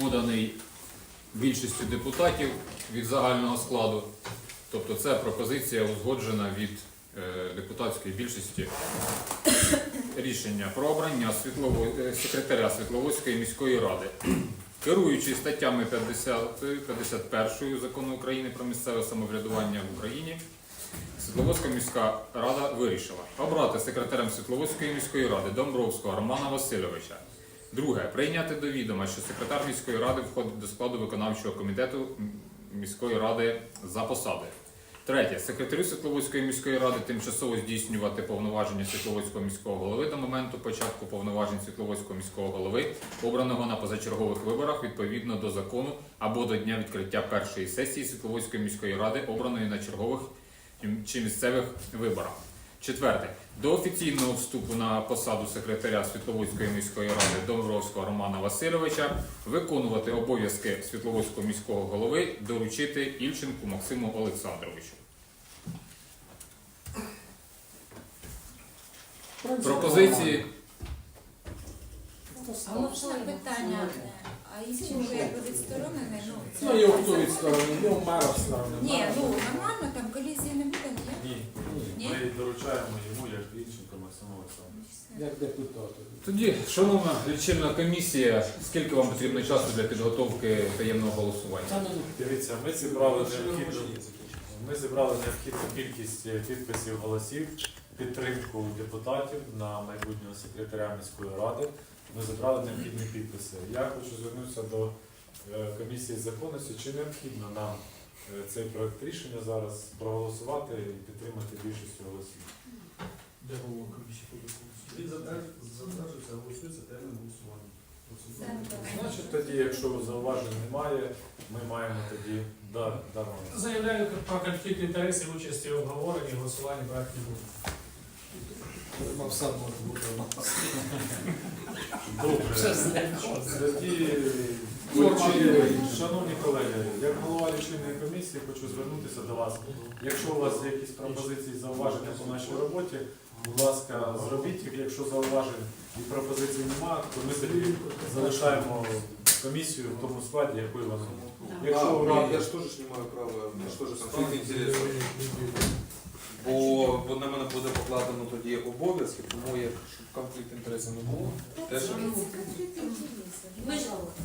поданий більшістю депутатів від загального складу. Тобто це пропозиція узгоджена від е, депутатської більшості рішення про обрання Світлово- е, секретаря Світловодської міської ради. Керуючи статтями 50, 51 закону України про місцеве самоврядування в Україні, Світловодська міська рада вирішила обрати секретарем Світловодської міської ради Домбровського Романа Васильовича. Друге, прийняти до відома, що секретар міської ради входить до складу виконавчого комітету міської ради за посади. Третє, секретарю Світловодської міської ради тимчасово здійснювати повноваження Світловодського міського голови до моменту початку повноважень Світловодського міського голови, обраного на позачергових виборах відповідно до закону або до дня відкриття першої сесії Світловодської міської ради, обраної на чергових чи місцевих виборах. Четверте. До офіційного вступу на посаду секретаря Світловодської міської ради Домбровського Романа Васильовича виконувати обов'язки Світловодського міського голови доручити Ільченку Максиму Олександровичу. Пропозиції А можна питання, а Ільченко якби відсторонений, ну це... Ну, його хто від сторони, ну, мера сторони. Ні, ну нормально, там колізії не буде, ні? Ні, Ні? ми доручаємо йому як Вінченко Максиму Олександровичу. Як депутати. тоді, шановна лічильна комісія, скільки вам потрібно часу для підготовки таємного голосування? Ну, Дивіться, ми зібрали необхідну, ми зібрали необхідну кількість е, підписів голосів, підтримку депутатів на майбутнього секретаря міської ради. Ми зібрали необхідні підписи. Я хочу звернутися до е, комісії законності, чи необхідно нам цей проект рішення зараз проголосувати і підтримати більшістю голосів. Де голова комісії? Він затверджується, голосується термін голосування. Значить, тоді, якщо зауважень немає, ми маємо тоді да- дано. Заявляю про конфлікт інтересів участі в обговоренні, голосуванні брати не буду. Мав сам може бути. Добре. Тоді, Творчі. шановні колеги, як голова лічильної комісії хочу звернутися до вас. Якщо у вас є якісь пропозиції зауваження по нашій роботі, будь ласка, зробіть їх. Якщо зауважень і пропозицій немає, то ми тоді залишаємо комісію в тому складі, якою вона. Якщо у я ж теж не маю права, я ж теж конфлікт інтересів. Бо, бо на мене буде покладено тоді обов'язки, тому як щоб конфлікт інтересів не було. Теж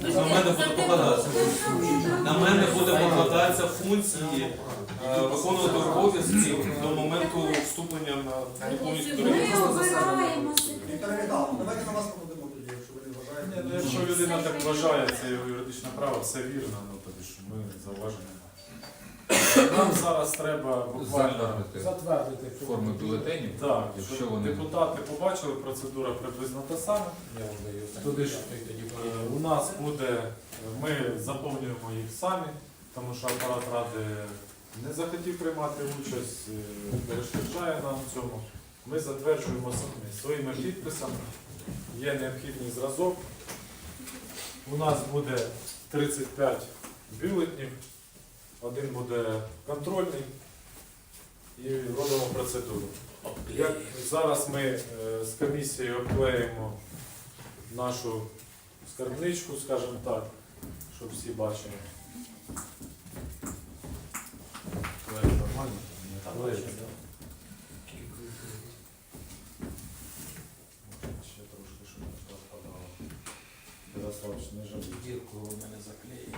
На мене буде покладатися. На мене буде покладатися функції е, виконувати обов'язки до моменту вступлення на повністю Ми до обираємо Давайте на вас покладемо тоді, якщо ви не вважаєте. ну, Якщо людина так вважає, це його юридичне право, все вірно, ну тоді ж ми зауваження. Нам зараз треба буквально. Затвердити Затвердити. форми бюлетенів, Так, якщо щоб вони депутати побачили, процедура приблизно та сама. Я вам даю. Туди ж Е, У нас буде, ми заповнюємо їх самі, тому що апарат ради не захотів приймати участь, е, перешкоджає нам в цьому. Ми затверджуємо самі своїми підписами. Є необхідний зразок. У нас буде 35 бюлетнів, один буде контрольний і робимо процедуру. Як зараз ми е, з комісією обклеїмо нашу скарбничку, скажімо так, щоб всі бачили. Нормально? Впадало. Ярославович, не жалій. Дірку у мене заклеїли.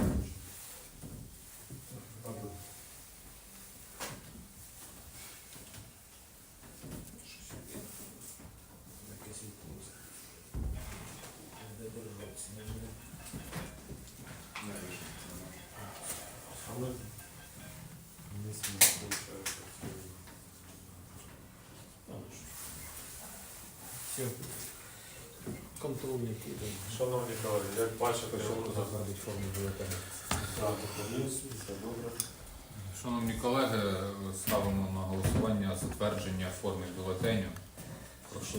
Контрольний кидай. Шановні колеги, як бачите, Що воно затвердить форму бюлетеня. все добре. Шановні колеги, ставимо на голосування затвердження форми бюлетеню. Прошу.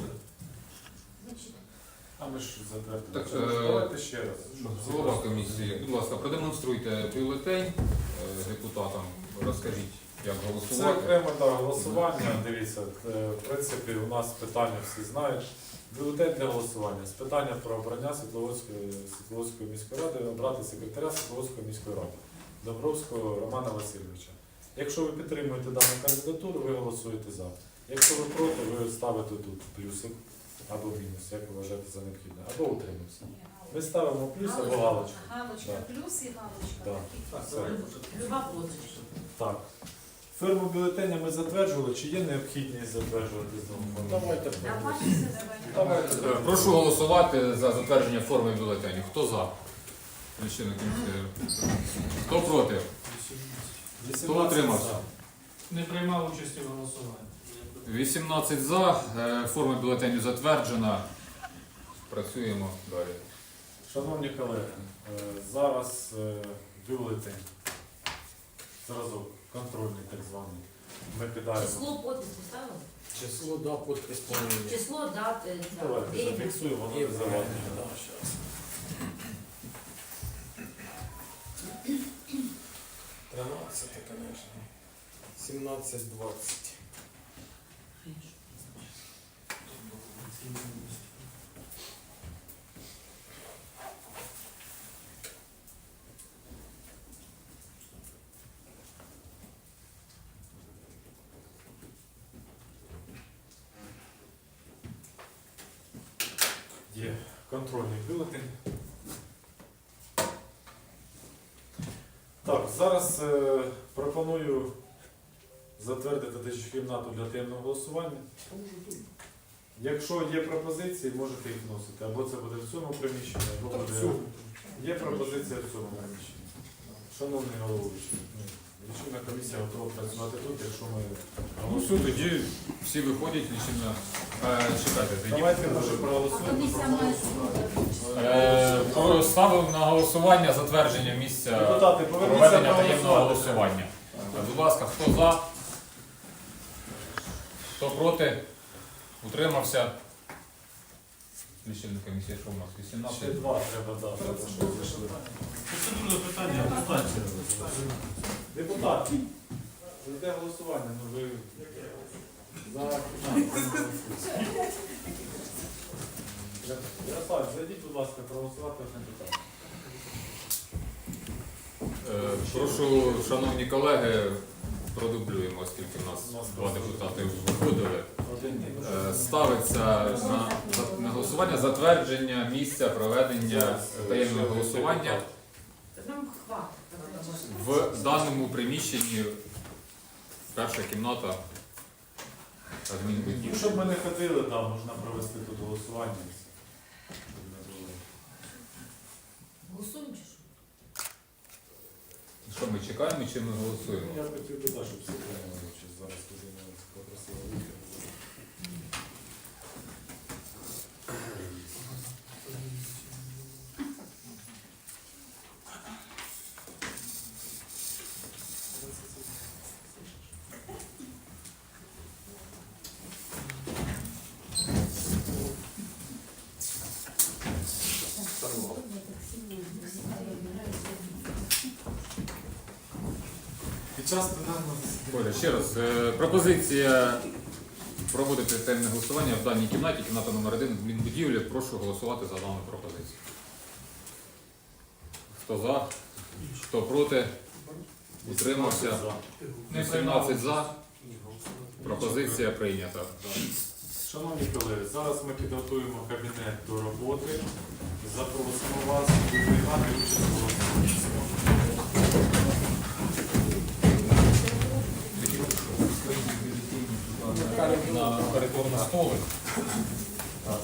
А ми ж затвердили. Так, е, Давайте ще раз. щоб Голова комісії, будь ласка, продемонструйте бюлетень е, депутатам. Розкажіть, як Це голосувати. окремо да, голосування. Дивіться, е, в принципі, у нас питання всі знають. Бюлетень для голосування з питання про обрання Світловодської, Світловодської міської ради обрати секретаря Світловодської міської ради Добровського Романа Васильовича. Якщо ви підтримуєте дану кандидатуру, ви голосуєте за. Якщо ви проти, ви ставите тут плюсик або мінус, як ви вважаєте за необхідне, або утримуємося. Ми ставимо плюс або галочку. Галочка, Да. плюс і галочка. Да. Так, Все. Люба. Так. Фирму бюлетеня ми затверджували, чи є необхідність затверджувати знову? Давайте давайте. Е, Прошу голосувати за затвердження форми бюлетеню. Хто за? Комісії. Хто проти? 18 утримався? Не приймав участі в голосуванні. 18 за. Е, Форма бюлетеню затверджена. Працюємо далі. Шановні колеги, е, зараз е, бюлетень. Зразу контрольний так званий. Ми кидаємо. Число подпис поставили? Число, да, подпись повинні. Число, дати, Давайте зафіксуємо, воно не завадить. Да, щас. Тринадцяте, конечно. Сімнадцять, двадцять. Є контрольний бюлетень. Так, зараз е, пропоную затвердити тисячу кімнату для таємного голосування. Якщо є пропозиції, можете їх вносити. Або це буде в цьому приміщенні, або буде. Є пропозиція в цьому приміщенні. Шановний головуючий, ну, лічильна комісія готова працювати тут, якщо ми Ну все, тоді всі виходять, лічильна. Е, чекайте, тоді. Давайте може проголосуємо. Е, про- ставив на голосування затвердження місця Депутати, поверніться проведення таємного проголосувати. голосування. Е, Будь ласка, хто за? Хто проти? Утримався? Лічильна комісія, що у нас? Ще два треба дати, щоб зайшли. Процедурне питання, дистанція. Депутат, йде голосування, ну ви Ярослав, зайдіть, будь ласка, проголосувати питання. Е, Прошу, шановні колеги, продублюємо, оскільки в нас два депутати виходили. Е, Ставиться на, на голосування затвердження місця проведення таємного голосування в даному приміщенні. Перша кімната адмінбудівлі. щоб ми не ходили, там можна провести тут голосування. Щоб не було. Голосуємо чи що? Що ми чекаємо чи ми голосуємо? Ну, Я хотів би, да, щоб всі прийняли участь зараз не попросили. Час. Оля, ще раз. е, Пропозиція проводити таємне голосування в даній кімнаті, кімната номер 1 адмінбудівлі. Прошу голосувати за дану пропозицію. Хто за? Хто проти? Утримався? За. 18 за. Пропозиція прийнята. Шановні колеги, зараз ми підготуємо кабінет до роботи. Запросимо вас приймати участь у голосуванні. На переговорний столик. Так.